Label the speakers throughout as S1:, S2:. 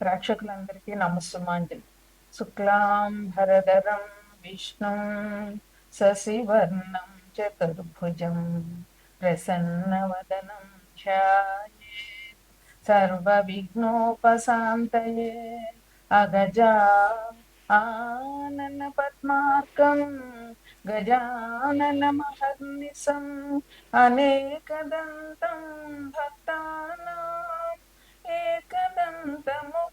S1: ప్రేక్షకులందరికీ నమస్సుమాంజలి శుక్లాం భరధరం విష్ణుం శశివర్ణం చతుర్భుజం ప్రసన్నవదనం ధ్యాయే సర్వవిఘ్నోపశాంతయే అగజా ఆనన పద్మార్కం గజానన మహర్నిశం అనేకదంతం భక్తానాం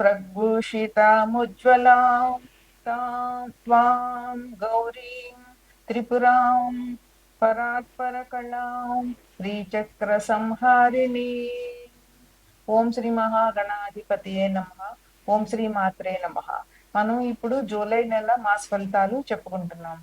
S1: प्रभूषितामुज्ज्वलां तां त्वां गौरीं त्रिपुरां परात्परकलां श्रीचक्रसंहारिणी ఓం శ్రీ మహాగణాధిపతియే నమ ఓం శ్రీ మాత్రే నమ మనం ఇప్పుడు జూలై నెల మాస ఫలితాలు చెప్పుకుంటున్నాం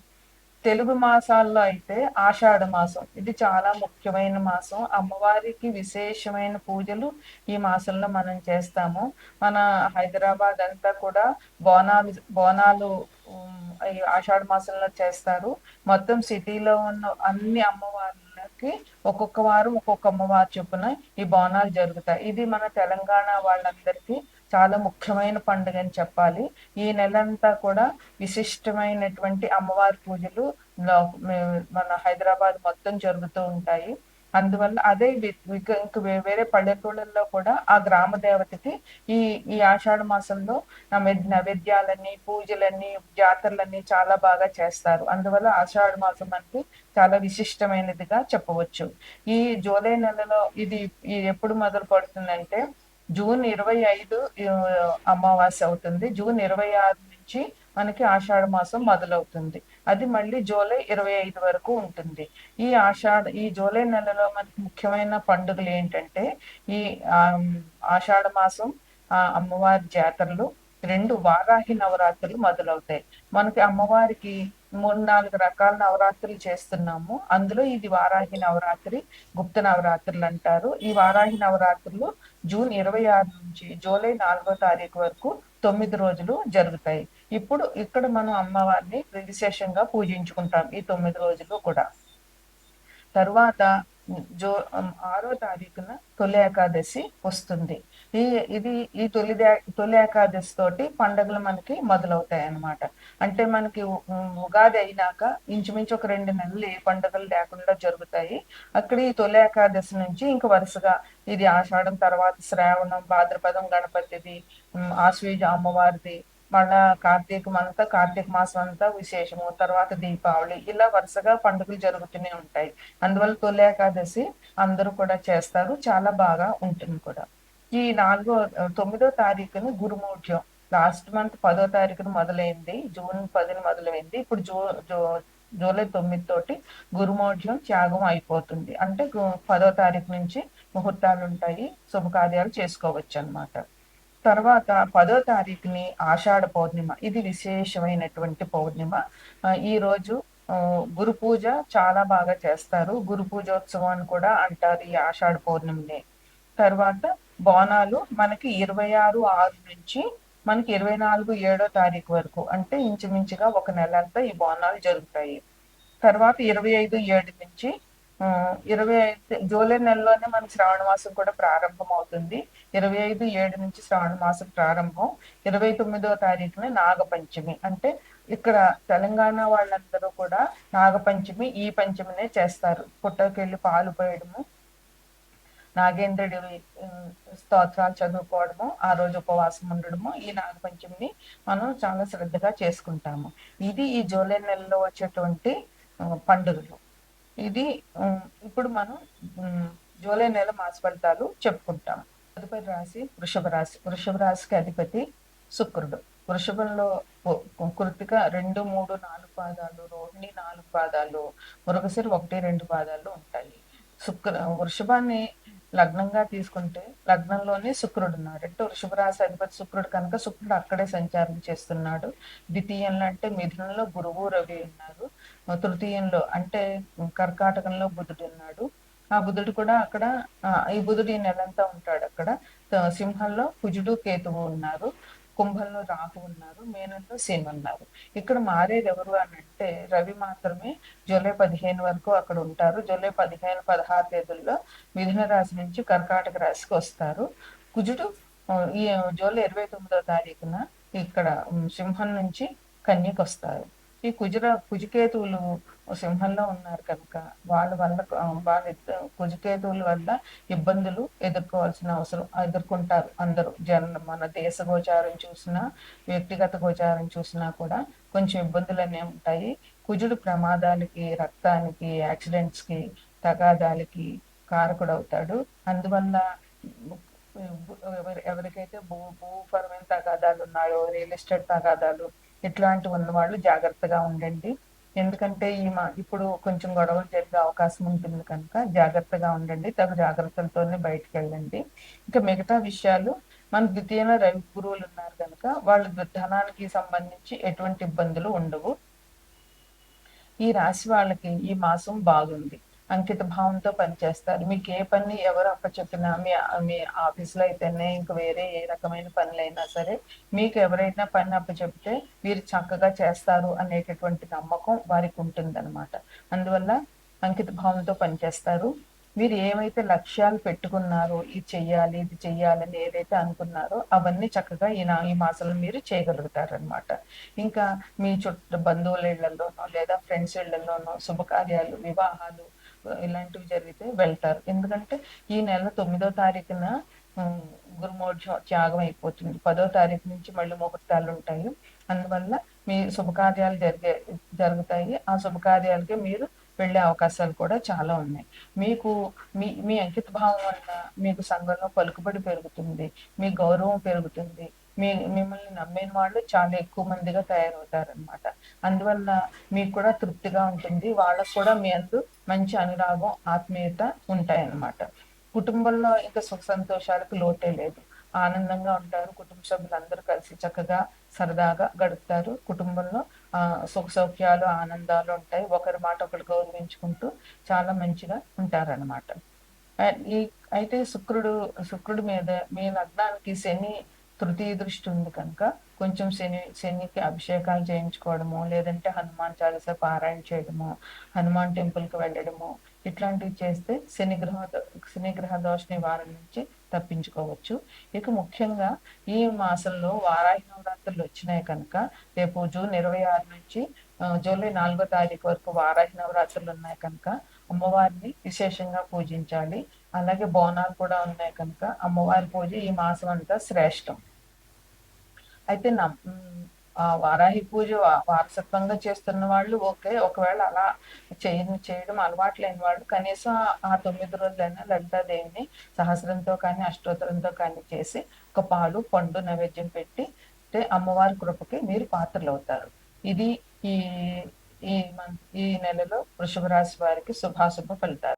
S1: తెలుగు మాసాల్లో అయితే ఆషాఢ మాసం. ఇది చాలా ముఖ్యమైన మాసం. అమ్మవారికి విశేషమైన పూజలు ఈ మాసంలో మనం చేస్తాము. మన హైదరాబాద్ అంతా కూడా బోనాలు బోనాలు ఈ ఆషాఢ మాసంలో చేస్తారు. మొత్తం సిటీలో ఉన్న అన్ని అమ్మవార్లకి ఒక్కొక్క వారం ఒక్కొక్క అమ్మవారు చొప్పున ఈ బోనాలు జరుగుతాయి. ఇది మన తెలంగాణ వాళ్ళందరికీ చాలా ముఖ్యమైన పండుగ అని చెప్పాలి. ఈ నెలంతా కూడా విశిష్టమైనటువంటి అమ్మవారి పూజలు మన హైదరాబాద్ మొత్తం జరుగుతూ ఉంటాయి. అందువల్ల అదే ఇంక వేరే పల్లెటూళ్ళల్లో కూడా ఆ గ్రామ దేవతకి ఈ ఈ ఆషాఢ మాసంలో నైవేద్యాలని పూజలని జాతరలన్నీ చాలా బాగా చేస్తారు. అందువల్ల ఆషాఢ మాసం అంటే చాలా విశిష్టమైనదిగా చెప్పవచ్చు. ఈ జూలై నెలలో ఇది ఎప్పుడు మొదలు పడుతుందంటే జూన్ ఇరవై ఐదు అమావాస్య అవుతుంది. జూన్ ఇరవై ఆరు నుంచి మనకి ఆషాఢ మాసం మొదలవుతుంది. అది మళ్ళీ జూలై ఇరవై ఐదు వరకు ఉంటుంది. ఈ ఆషాఢ ఈ జూలై నెలలో మనకి ముఖ్యమైన పండుగలు ఏంటంటే ఈ ఆషాఢ మాసం ఆ అమ్మవారి జాతరలు రెండు వారాహి నవరాత్రులు మొదలవుతాయి. మనకి అమ్మవారికి మూడు నాలుగు రకాల నవరాత్రులు చేస్తున్నాము. అందులో ఇది వారాహి నవరాత్రి గుప్త నవరాత్రులు అంటారు. ఈ వారాహి నవరాత్రులు జూన్ ఇరవై ఆరు నుంచి జూలై నాలుగో తారీఖు వరకు తొమ్మిది రోజులు జరుగుతాయి. ఇప్పుడు ఇక్కడ మనం అమ్మవారిని విశేషంగా పూజించుకుంటాం ఈ తొమ్మిది రోజులు కూడా. తరువాత జో ఆరో తారీఖున తొలి ఏకాదశి వస్తుంది. ఇది ఈ తొలి తొలి ఏకాదశి తోటి పండుగలు మనకి మొదలవుతాయి అన్నమాట అంటే మనకి ఉగాది అయినాక ఇంచుమించు ఒక రెండు నెలలు ఏ పండుగలు లేకుండా జరుగుతాయి. అక్కడ ఈ తొలి ఏకాదశి నుంచి ఇంకా వరుసగా ఇది ఆషాఢం తర్వాత శ్రావణం భాద్రపదం గణపతిది ఆశ్వేజ ఆశ్వీజ అమ్మవారిది మళ్ళా కార్తీకం అంతా కార్తీక మాసం అంతా విశేషము తర్వాత దీపావళి ఇలా వరుసగా పండుగలు జరుగుతూనే ఉంటాయి. అందువల్ల తొలి ఏకాదశి అందరూ కూడా చేస్తారు చాలా బాగా ఉంటుంది కూడా. ఈ నాలుగో తొమ్మిదో తారీఖున గురుమూఢ్యం లాస్ట్ మంత్ పదో తారీఖున మొదలైంది జూన్ పదిన మొదలైంది. ఇప్పుడు జూ జూ జూలై తొమ్మిది తోటి గురుమూఢ్యం త్యాగం అయిపోతుంది. అంటే పదో తారీఖు నుంచి ముహూర్తాలు ఉంటాయి శుభకార్యాలు చేసుకోవచ్చు అన్నమాట తర్వాత పదో తారీఖుని ఆషాఢ పౌర్ణిమ ఇది విశేషమైనటువంటి పౌర్ణిమ. ఈ రోజు గురు పూజ చాలా బాగా చేస్తారు. గురు పూజోత్సవం అని కూడా అంటారు ఈ ఆషాఢ పౌర్ణమిని. తర్వాత బోనాలు మనకి ఇరవై ఆరు ఆరు నుంచి మనకి ఇరవై నాలుగు ఏడో తారీఖు వరకు. అంటే ఇంచుమించుగా ఒక నెల అంతా ఈ బోనాలు జరుగుతాయి. తర్వాత ఇరవై ఐదు ఏడు నుంచి ఇరవై ఐదు జూలై నెలలోనే మన శ్రావణ మాసం కూడా ప్రారంభం అవుతుంది ఇరవై ఐదు ఏడు నుంచి శ్రావణ మాసం ప్రారంభం. ఇరవై తొమ్మిదో తారీఖున నాగపంచమి. అంటే ఇక్కడ తెలంగాణ వాళ్ళందరూ కూడా నాగపంచమి ఈ పంచమినే చేస్తారు. పుట్టకెళ్ళి పాలు పోయడము నాగేంద్రుడి స్తోత్రాలు చదువుకోవడము ఆ రోజు ఉపవాసం ఉండడము ఈ నాగపంచమిని మనం చాలా శ్రద్ధగా చేసుకుంటాము. ఇది ఈ జూలై నెలలో వచ్చేటువంటి పండుగలు. ఇది ఇప్పుడు మనం జూలై నెల మాస ఫలితాలు చెప్పుకుంటాం తదుపరి రాశి వృషభ రాశి. వృషభ రాశికి అధిపతి శుక్రుడు. వృషభంలో కృతిక రెండు మూడు నాలుగు పాదాలు రోహిణి నాలుగు పాదాలు మృగశిర ఒకటి రెండు పాదాలు ఉంటాయి. శుక్ర వృషభాన్ని లగ్నంగా తీసుకుంటే లగ్నంలోనే శుక్రుడు ఉన్నాడు. అంటే వృషభరాశి అధిపతి శుక్రుడు కనుక శుక్రుడు అక్కడే సంచారం చేస్తున్నాడు. ద్వితీయంలో అంటే మిథునంలో గురువు రవి ఉన్నారు తృతీయంలో అంటే కర్కాటకంలో బుధుడు ఉన్నాడు. ఆ బుధుడు కూడా అక్కడ ఈ బుధుడు ఈ నెలంతా ఉంటాడు అక్కడ. సింహంలో కుజుడు కేతువు ఉన్నారు. కుంభంలో రాహు ఉన్నారు మేనంలో శని ఉన్నారు. ఇక్కడ మారేది ఎవరు అని అంటే రవి మాత్రమే జూలై పదిహేను వరకు అక్కడ ఉంటారు. జూలై పదిహేను పదహారు తేదీల్లో మిథున రాశి నుంచి కర్కాటక రాశికి వస్తారు. కుజుడు ఈ జూలై ఇరవై తొమ్మిదో తారీఖున ఇక్కడ సింహం నుంచి కన్యకు వస్తారు. ఈ కుజుర కుజికేతువులు సింహంలో ఉన్నారు కనుక వాళ్ళ వల్ల వాళ్ళ కుజికేతువుల వల్ల ఇబ్బందులు ఎదుర్కోవాల్సిన అవసరం ఎదుర్కొంటారు అందరూ. జన మన దేశ గోచారం చూసినా వ్యక్తిగత గోచారం చూసినా కూడా కొంచెం ఇబ్బందులు అనేవి ఉంటాయి. కుజుడు ప్రమాదాలకి రక్తానికి యాక్సిడెంట్స్కి తగాదాలకి కారకుడవుతాడు. అందువల్ల ఎవరికైతే భూ భూపరమైన తగాదాలు ఉన్నాయో రియల్ ఎస్టేట్ తగాదాలు ఇట్లాంటివి ఉన్నవాళ్ళు జాగ్రత్తగా ఉండండి. ఎందుకంటే ఈ మా ఇప్పుడు కొంచెం గొడవలు జరిగే అవకాశం ఉంటుంది కనుక జాగ్రత్తగా ఉండండి. తగు జాగ్రత్తలతోనే బయటకు వెళ్ళండి. ఇంకా మిగతా విషయాలు మన ద్వితీయ రవి గురువులు ఉన్నారు కనుక వాళ్ళ ధనానికి సంబంధించి ఎటువంటి ఇబ్బందులు ఉండవు. ఈ రాశి వాళ్ళకి ఈ మాసం బాగుంది. అంకిత భావంతో పనిచేస్తారు. మీకు ఏ పని ఎవరు అప్పచెప్పినా మీ మీ ఆఫీస్లో అయితేనే ఇంకా వేరే ఏ రకమైన పనులైనా సరే మీకు ఎవరైనా పని అప్పచెప్తే వీరు చక్కగా చేస్తారు అనేటటువంటి నమ్మకం వారికి ఉంటుందన్నమాట. అందువల్ల అంకిత భావంతో పనిచేస్తారు. మీరు ఏమైతే లక్ష్యాలు పెట్టుకున్నారో ఇది చెయ్యాలి ఇది చెయ్యాలని ఏదైతే అనుకున్నారో అవన్నీ చక్కగా ఈ ఈ మాసంలో మీరు చేయగలుగుతారనమాట ఇంకా మీ చుట్టూ బంధువుల ఇళ్ళలోనో లేదా ఫ్రెండ్స్ ఇళ్ళలోనో శుభకార్యాలు వివాహాలు ఇలాంటివి జరిగితే వెళ్తారు. ఎందుకంటే ఈ నెల తొమ్మిదో తారీఖున గురుమోక్షం త్యాగం అయిపోతుంది. పదో తారీఖు నుంచి మళ్ళీ ముహూర్తాలు ఉంటాయి. అందువల్ల మీ శుభకార్యాలు జరిగే జరుగుతాయి. ఆ శుభకార్యాలకి మీరు వెళ్ళే అవకాశాలు కూడా చాలా ఉన్నాయి. మీకు మీ మీ అంకిత భావం వల్ల మీకు సంఘంలో పలుకుబడి పెరుగుతుంది. మీ గౌరవం పెరుగుతుంది. మీ మిమ్మల్ని నమ్మిన వాళ్ళు చాలా ఎక్కువ మందిగా తయారవుతారనమాట అందువల్ల మీకు కూడా తృప్తిగా ఉంటుంది. వాళ్ళకు కూడా మీ అందు మంచి అనురాగం ఆత్మీయత ఉంటాయన్నమాట. కుటుంబంలో ఇంకా సుఖ సంతోషాలకు లోటే లేదు. ఆనందంగా ఉంటారు. కుటుంబ సభ్యులందరూ కలిసి చక్కగా సరదాగా గడుపుతారు. కుటుంబంలో ఆ సుఖ సౌఖ్యాలు ఆనందాలు ఉంటాయి. ఒకరి మాట ఒకరు గౌరవించుకుంటూ చాలా మంచిగా ఉంటారనమాట ఈ అయితే శుక్రుడు శుక్రుడి మీద మీ లగ్నానికి శని తృతీయ దృష్టి ఉంది కనుక కొంచెం శని శనికి అభిషేకాలు చేయించుకోవడము లేదంటే హనుమాన్ చాలీస పారాయణ చేయడము హనుమాన్ టెంపుల్కి వెళ్ళడము ఇట్లాంటివి చేస్తే శని గ్రహ శని గ్రహ దోష నివారణ నుంచి తప్పించుకోవచ్చు. ఇక ముఖ్యంగా ఈ మాసంలో వారాహి నవరాత్రులు వచ్చినాయి కనుక రేపు జూన్ ఇరవై ఆరు నుంచి జూలై నాలుగో తారీఖు వరకు వారాహి నవరాత్రులు ఉన్నాయి కనుక అమ్మవారిని విశేషంగా పూజించాలి. అలాగే బోనాలు కూడా ఉన్నాయి కనుక అమ్మవారి పూజ ఈ మాసం అంతా శ్రేష్టం. అయితే ఆ వారాహి పూజ వారసత్వంగా చేస్తున్న వాళ్ళు ఓకే ఒకవేళ అలా చేయని చేయడం అలవాటు లేని వాళ్ళు కనీసం ఆ తొమ్మిది రోజులైనా లలితాదేవిని సహస్రంతో కానీ అష్టోత్తరంతో కానీ చేసి ఒక పాలు పండు నైవేద్యం పెట్టి అంటే అమ్మవారి కృపకి మీరు పాత్రలు అవుతారు ఇది ఈ ఈ ఈ నెలలో వృషభ రాశి వారికి శుభాశుభ ఫలితాలు.